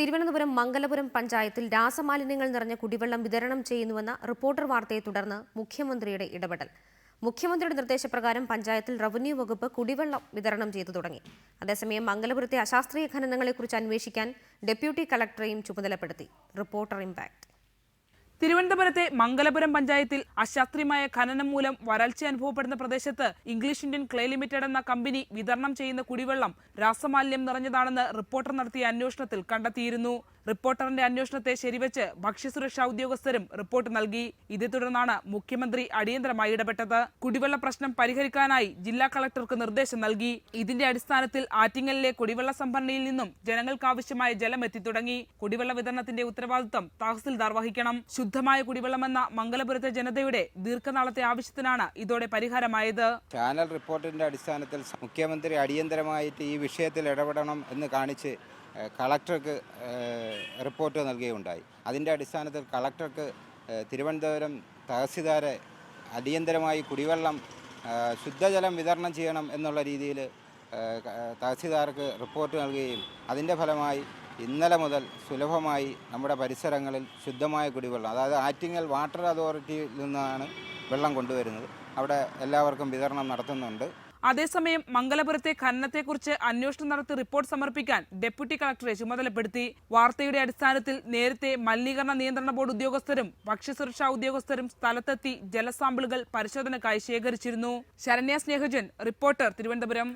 തിരുവനന്തപുരം മംഗലപുരം പഞ്ചായത്തിൽ രാസമാലിന്യങ്ങൾ നിറഞ്ഞ കുടിവെള്ളം വിതരണം ചെയ്യുന്നുവെന്ന റിപ്പോർട്ടർ വാർത്തയെ തുടർന്ന് മുഖ്യമന്ത്രിയുടെ ഇടപെടൽ. മുഖ്യമന്ത്രിയുടെ നിർദ്ദേശപ്രകാരം പഞ്ചായത്തിൽ റവന്യൂ വകുപ്പ് കുടിവെള്ളം വിതരണം ചെയ്തു തുടങ്ങി. അതേസമയം മംഗലപുരത്തെ അശാസ്ത്രീയ ഖനനങ്ങളെക്കുറിച്ച് അന്വേഷിക്കാൻ ഡെപ്യൂട്ടി കളക്ടറെയും ചുമതലപ്പെടുത്തി. Reporter impact. തിരുവനന്തപുരത്തെ മംഗലപുരം പഞ്ചായത്തിൽ അശാസ്ത്രീയമായ ഖനനം മൂലം വരൾച്ച അനുഭവപ്പെടുന്ന പ്രദേശത്ത് ഇംഗ്ലീഷ് ഇന്ത്യൻ ക്ലേ ലിമിറ്റഡ് എന്ന കമ്പനി വിതരണം ചെയ്യുന്ന കുടിവെള്ളം രാസമാലിന്യം നിറഞ്ഞതാണെന്ന് റിപ്പോർട്ടർ നടത്തിയ അന്വേഷണത്തിൽ കണ്ടെത്തിയിരുന്നു. റിപ്പോർട്ടറിന്റെ അന്വേഷണത്തെ ശരിവെച്ച് ഭക്ഷ്യസുരക്ഷാ ഉദ്യോഗസ്ഥരും റിപ്പോർട്ട് നൽകി. ഇതേ തുടർന്നാണ് മുഖ്യമന്ത്രി അടിയന്തരമായി ഇടപെട്ടത്. കുടിവെള്ള പ്രശ്നം പരിഹരിക്കാനായി ജില്ലാ കളക്ടർക്ക് നിർദ്ദേശം നൽകി. ഇതിന്റെ അടിസ്ഥാനത്തിൽ ആറ്റിങ്ങലിലെ കുടിവെള്ള സംഭരണിയിൽ നിന്നും ജനങ്ങൾക്കാവശ്യമായ ജലം എത്തിത്തുടങ്ങി കുടിവെള്ള വിതരണത്തിന്റെ ഉത്തരവാദിത്തം തഹസിൽദാർ വഹിക്കണം. ശുദ്ധമായ കുടിവെള്ളമെന്ന മംഗലപുരത്തെ ജനതയുടെ ദീർഘനാളത്തെ ആവശ്യത്തിനാണ് ഇതോടെ പരിഹാരമായത്. ചാനൽ റിപ്പോർട്ടിന്റെ അടിസ്ഥാനത്തിൽ മുഖ്യമന്ത്രി അടിയന്തരമായിട്ട് ഈ വിഷയത്തിൽ ഇടപെടണം എന്ന് കാണിച്ച് കളക്ടർക്ക് റിപ്പോർട്ട് നൽകുകയുണ്ടായി അതിന്റെ അടിസ്ഥാനത്തിൽ കളക്ടർക്ക് തിരുവനന്തപുരം തഹസിൽദാരെ അടിയന്തരമായി കുടിവെള്ളം ശുദ്ധജലം വിതരണം ചെയ്യണം എന്നുള്ള രീതിയിൽ തഹസിൽദാർക്ക് റിപ്പോർട്ട് നൽകുകയും അതിന്റെ ഫലമായി ഇന്നലെ മുതൽ സുലഭമായി നമ്മുടെ പരിസരങ്ങളിൽ ശുദ്ധമായ കുടിവെള്ളം അതായത് ആറ്റിങ്ങൽ വാട്ടർ അതോറിറ്റിയിൽ നിന്നാണ് വെള്ളം കൊണ്ടുവരുന്നത്. അവിടെ എല്ലാവർക്കും വിതരണം നടത്തുന്നുണ്ട്. അതേസമയം മംഗലപുരത്തെ ഖനനത്തെക്കുറിച്ച് അന്വേഷണം നടത്തി റിപ്പോർട്ട് സമർപ്പിക്കാൻ ഡെപ്യൂട്ടി കളക്ടറെ ചുമതലപ്പെടുത്തി. വാർത്തയുടെ അടിസ്ഥാനത്തിൽ നേരത്തെ മലിനീകരണ നിയന്ത്രണ ബോർഡ് ഉദ്യോഗസ്ഥരും ഭക്ഷ്യസുരക്ഷാ ഉദ്യോഗസ്ഥരും സ്ഥലത്തെത്തി ജലസാമ്പിളുകൾ പരിശോധനയ്ക്കായി ശേഖരിച്ചിരുന്നു. ശരണ്യ സ്നേഹജൻ റിപ്പോർട്ടർ തിരുവനന്തപുരം.